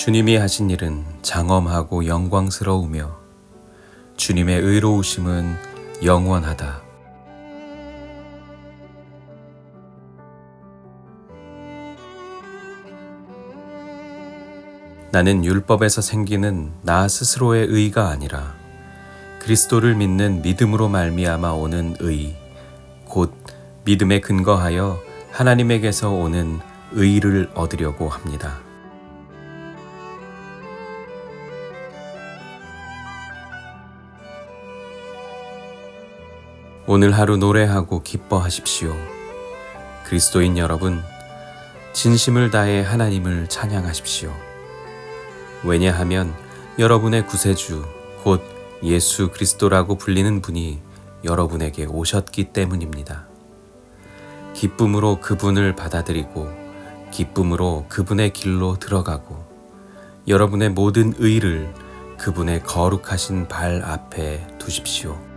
주님이 하신 일은 장엄하고 영광스러우며 주님의 의로우심은 영원하다. 나는 율법에서 생기는 나 스스로의 의가 아니라 그리스도를 믿는 믿음으로 말미암아 오는 의, 곧 믿음에 근거하여 하나님에게서 오는 의를 얻으려고 합니다. 오늘 하루 노래하고 기뻐하십시오. 그리스도인 여러분, 진심을 다해 하나님을 찬양하십시오. 왜냐하면 여러분의 구세주, 곧 예수 그리스도라고 불리는 분이 여러분에게 오셨기 때문입니다. 기쁨으로 그분을 받아들이고, 기쁨으로 그분의 길로 들어가고, 여러분의 모든 의를 그분의 거룩하신 발 앞에 두십시오.